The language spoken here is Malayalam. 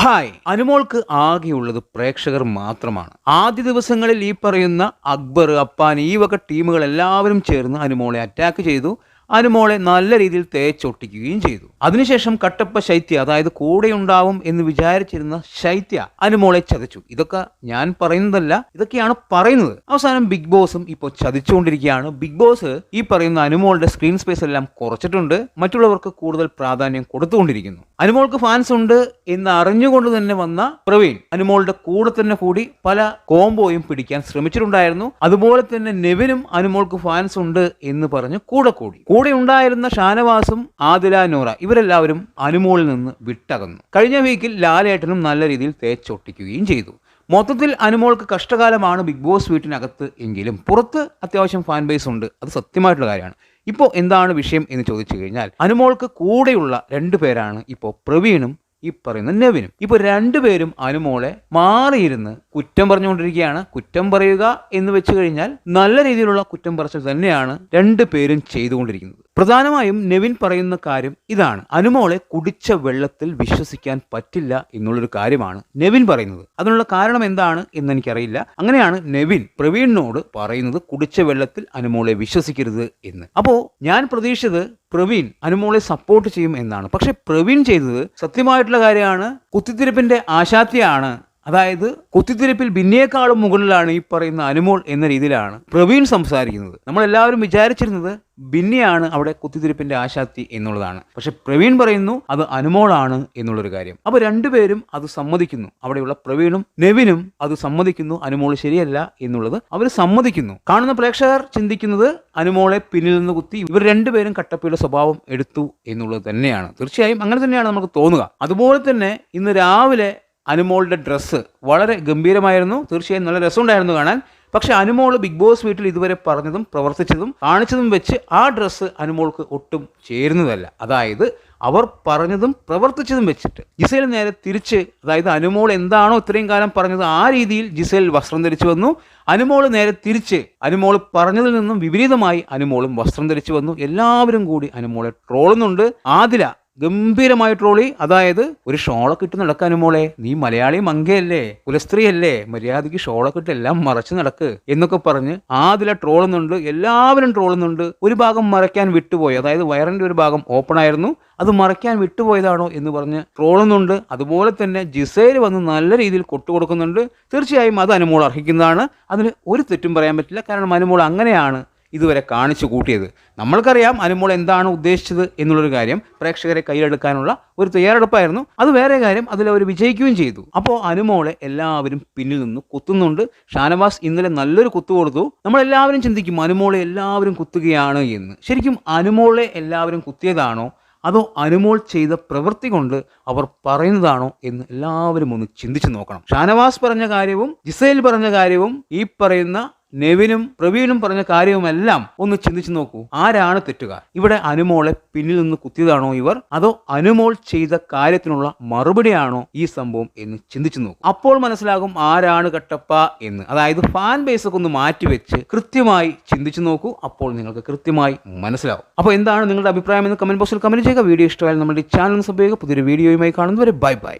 ഹായ്. അനുമോൾക്ക് ആകെയുള്ളത് പ്രേക്ഷകർ മാത്രമാണ്. ആദ്യ ദിവസങ്ങളിൽ ഈ പറയുന്ന അക്ബർ അപ്പാൻ ഈ വക ടീമുകൾ എല്ലാവരും ചേർന്ന് അനുമോളെ അറ്റാക്ക് ചെയ്തു. അനുമോളെ നല്ല രീതിയിൽ തേച്ചൊട്ടിക്കുകയും ചെയ്തു. അതിനുശേഷം കട്ടപ്പ ശൈത്യ അതായത് കൂടെ ഉണ്ടാവും എന്ന് വിചാരിച്ചിരുന്ന ശൈത്യ അനുമോളെ ചതച്ചു. ഇതൊക്കെ ഞാൻ പറയുന്നതല്ല ഇതൊക്കെയാണ് പറയുന്നത്. അവസാനം ബിഗ് ബോസും ഇപ്പോൾ ചതിച്ചുകൊണ്ടിരിക്കുകയാണ്. ബിഗ് ബോസ് ഈ പറയുന്ന അനുമോളുടെ സ്ക്രീൻ സ്പേസ് എല്ലാം കുറച്ചിട്ടുണ്ട്. മറ്റുള്ളവർക്ക് കൂടുതൽ പ്രാധാന്യം കൊടുത്തുകൊണ്ടിരിക്കുന്നു. അനുമോൾക്ക് ഫാൻസ് ഉണ്ട് എന്ന് അറിഞ്ഞുകൊണ്ട് തന്നെ വന്ന പ്രവീൺ അനുമോളുടെ കൂടെ തന്നെ കൂടി പല കോംബോയും പിടിക്കാൻ ശ്രമിച്ചിട്ടുണ്ടായിരുന്നു. അതുപോലെ തന്നെ നെവിനും അനുമോൾക്ക് ഫാൻസ് ഉണ്ട് എന്ന് പറഞ്ഞ് കൂടെ കൂടി. കൂടെ ഉണ്ടായിരുന്ന ഷാനവാസും ആദില നോറ ഇവരെല്ലാവരും അനുമോളിൽ നിന്ന് വിട്ടകന്നു. കഴിഞ്ഞ വീക്കിൽ ലാലേട്ടനും നല്ല രീതിയിൽ തേച്ചൊട്ടിക്കുകയും ചെയ്തു. മൊത്തത്തിൽ അനുമോൾക്ക് കഷ്ടകാലമാണ് ബിഗ് ബോസ് വീട്ടിനകത്ത് എങ്കിലും പുറത്ത് അത്യാവശ്യം ഫാൻ ബേസ് ഉണ്ട്. അത് സത്യമായിട്ടുള്ള കാര്യമാണ്. ഇപ്പോൾ എന്താണ് വിഷയം എന്ന് ചോദിച്ചു കഴിഞ്ഞാൽ അനുമോൾക്ക് കൂടെയുള്ള രണ്ടു പേരാണ് ഇപ്പോൾ പ്രവീണും ഈ പറയുന്ന നെവിനും. ഇപ്പൊ രണ്ടുപേരും അനുമോളെ മാറിയിരുന്ന് കുറ്റം പറഞ്ഞുകൊണ്ടിരിക്കുകയാണ്. കുറ്റം പറയുക എന്ന് വെച്ച് കഴിഞ്ഞാൽ നല്ല രീതിയിലുള്ള കുറ്റം പറച്ചിൽ തന്നെയാണ് രണ്ടു പേരും ചെയ്തുകൊണ്ടിരിക്കുന്നത്. പ്രധാനമായും നെവിൻ പറയുന്ന കാര്യം ഇതാണ്. അനുമോളെ കുടിച്ച വെള്ളത്തിൽ വിശ്വസിക്കാൻ പറ്റില്ല എന്നുള്ളൊരു കാര്യമാണ് നെവിൻ പറയുന്നത്. അതിനുള്ള കാരണം എന്താണ് എന്ന് എനിക്കറിയില്ല അങ്ങനെയാണ് നെവിൻ പ്രവീണിനോട് പറയുന്നത് കുടിച്ച വെള്ളത്തിൽ അനുമോളെ വിശ്വസിക്കരുത് എന്ന്. അപ്പോ ഞാൻ പ്രതീക്ഷിച്ചത് പ്രവീൺ അനുമോളെ സപ്പോർട്ട് ചെയ്യും എന്നാണ്. പക്ഷെ പ്രവീൺ ചെയ്തത് സത്യമായിട്ടുള്ള കാര്യമാണ്. കുത്തിത്തിരിപ്പിന്റെ ആശാത്യാണ് അതായത് കുത്തിത്തിരിപ്പിൽ ഭിന്നേക്കാളും മുകളിലാണ് ഈ പറയുന്ന അനുമോൾ എന്ന രീതിയിലാണ് പ്രവീൺ സംസാരിക്കുന്നത്. നമ്മൾ എല്ലാവരും വിചാരിച്ചിരുന്നത് ബിന്നിയാണ് അവിടെ കുത്തിത്തിരിപ്പിന്റെ ആശാത്തി എന്നുള്ളതാണ്. പക്ഷെ പ്രവീൺ പറയുന്നു അത് അനുമോളാണ് എന്നുള്ളൊരു കാര്യം. അപ്പോൾ രണ്ടുപേരും അത് സമ്മതിക്കുന്നു. അവിടെയുള്ള പ്രവീണും നെവിനും അത് സമ്മതിക്കുന്നു അനുമോൾ ശരിയല്ല എന്നുള്ളത് അവർ സമ്മതിക്കുന്നു. കാണുന്ന പ്രേക്ഷകർ ചിന്തിക്കുന്നത് അനുമോളെ പിന്നിൽ നിന്ന് കുത്തി ഇവർ രണ്ടുപേരും കട്ടപ്പയുടെ സ്വഭാവം എടുത്തു എന്നുള്ളത് തന്നെയാണ്. തീർച്ചയായും അങ്ങനെ തന്നെയാണ് നമുക്ക് തോന്നുക. അതുപോലെ തന്നെ ഇന്ന് രാവിലെ അനുമോളുടെ ഡ്രസ്സ് വളരെ ഗംഭീരമായിരുന്നു. തീർച്ചയായും നല്ല രസമുണ്ടായിരുന്നു കാണാൻ. പക്ഷെ അനുമോൾ ബിഗ് ബോസ് വീട്ടിൽ ഇതുവരെ പറഞ്ഞതും പ്രവർത്തിച്ചതും കാണിച്ചതും വെച്ച് ആ ഡ്രസ്സ് അനുമോൾക്ക് ഒട്ടും ചേരുന്നതല്ല. അതായത് അവർ പറഞ്ഞതും പ്രവർത്തിച്ചതും വെച്ചിട്ട്. ജിസേൽ നേരെ തിരിച്ച് അതായത് അനുമോൾ എന്താണോ ഇത്രയും കാലം പറഞ്ഞത് ആ രീതിയിൽ ജിസേൽ വസ്ത്രം ധരിച്ചു വന്നു. അനുമോൾ നേരെ തിരിച്ച് അനുമോൾ പറഞ്ഞതിൽ നിന്നും വിപരീതമായി അനുമോളും വസ്ത്രം ധരിച്ചു വന്നു. എല്ലാവരും കൂടി അനുമോളെ ട്രോളുന്നുണ്ട്. ആദില ഗംഭീരമായ ട്രോളി. അതായത് ഒരു ഷോളൊക്കെ ഇട്ട് നടക്കാൻ മോളെ. നീ മലയാളി മങ്കയല്ലേ? കുലസ്ത്രീയല്ലേ? മര്യാദയ്ക്ക് ഷോളൊക്കെ ഇട്ട് എല്ലാം മറച്ച് നടക്ക് എന്നൊക്കെ പറഞ്ഞ് ആദില ട്രോളുന്നുണ്ട്. എല്ലാവരും ട്രോളുന്നുണ്ട്. ഒരു ഭാഗം മറയ്ക്കാൻ വിട്ടുപോയി. അതായത് വയറിന്റെ ഒരു ഭാഗം ഓപ്പൺ ആയിരുന്നു അത് മറയ്ക്കാൻ വിട്ടുപോയതാണോ എന്ന് പറഞ്ഞ് ട്രോളുന്നുണ്ട്. അതുപോലെ തന്നെ ജിസേൽ വന്ന് നല്ല രീതിയിൽ കൊട്ടുകൊടുക്കുന്നുണ്ട് തീർച്ചയായും അത് അനുമോൾ അർഹിക്കുന്നതാണ്. അതിന് ഒരു തെറ്റും പറയാൻ പറ്റില്ല. കാരണം അനുമോൾ അങ്ങനെയാണ്. ഇതുവരെ കാണിച്ചു കൂട്ടിയത്. നമ്മൾക്കറിയാം അനുമോൾ എന്താണ് ഉദ്ദേശിച്ചത് എന്നുള്ളൊരു കാര്യം പ്രേക്ഷകരെ കയ്യിലെടുക്കാനുള്ള ഒരു തയ്യാറെടുപ്പായിരുന്നു. അത് വേറെ കാര്യം അതിൽ അവർ വിജയിക്കുകയും ചെയ്തു. അപ്പോൾ അനുമോളെ എല്ലാവരും പിന്നിൽ നിന്ന് കുത്തുന്നുണ്ട്. ഷാനവാസ് ഇന്നലെ നല്ലൊരു കുത്തു കൊടുത്തു. നമ്മളെല്ലാവരും ചിന്തിക്കും അനുമോളെ എല്ലാവരും കുത്തുകയാണ് എന്ന്. ശരിക്കും അനുമോളെ എല്ലാവരും കുത്തിയതാണോ? അതോ അനുമോൾ ചെയ്ത പ്രവൃത്തി കൊണ്ട് അവർ പറയുന്നതാണോ എന്ന് എല്ലാവരും ഒന്ന് ചിന്തിച്ചു നോക്കണം. ഷാനവാസ് പറഞ്ഞ കാര്യവും ജിസൈൽ പറഞ്ഞ കാര്യവും ഈ പറയുന്ന നെവിനും പ്രവീണും പറഞ്ഞ കാര്യവുമെല്ലാം ഒന്ന് ചിന്തിച്ചു നോക്കൂ. ആരാണ് തെറ്റുകാർ? ഇവിടെ അനുമോളെ പിന്നിൽ നിന്ന് കുത്തിയതാണോ ഇവർ? അതോ അനുമോൾ ചെയ്ത കാര്യത്തിനുള്ള മറുപടിയാണോ ഈ സംഭവം എന്ന് ചിന്തിച്ചു നോക്കൂ. അപ്പോൾ മനസ്സിലാകും ആരാണ് കട്ടപ്പ എന്ന്. അതായത് ഫാൻ ബേസ് ഒക്കെ ഒന്ന് മാറ്റിവെച്ച് കൃത്യമായി ചിന്തിച്ചു നോക്കൂ. അപ്പോൾ നിങ്ങൾക്ക് കൃത്യമായി മനസ്സിലാവും. അപ്പോൾ എന്താണ് നിങ്ങളുടെ അഭിപ്രായം എന്ന് കമന്റ് ബോക്സിൽ കമന്റ് ചെയ്യുക. വീഡിയോ ഇഷ്ടമായാലും നമ്മുടെ ചാനൽ സംഭവിക്കുക പുതിയൊരു വീഡിയോയുമായി കാണുന്നവരെ ബൈ ബൈ.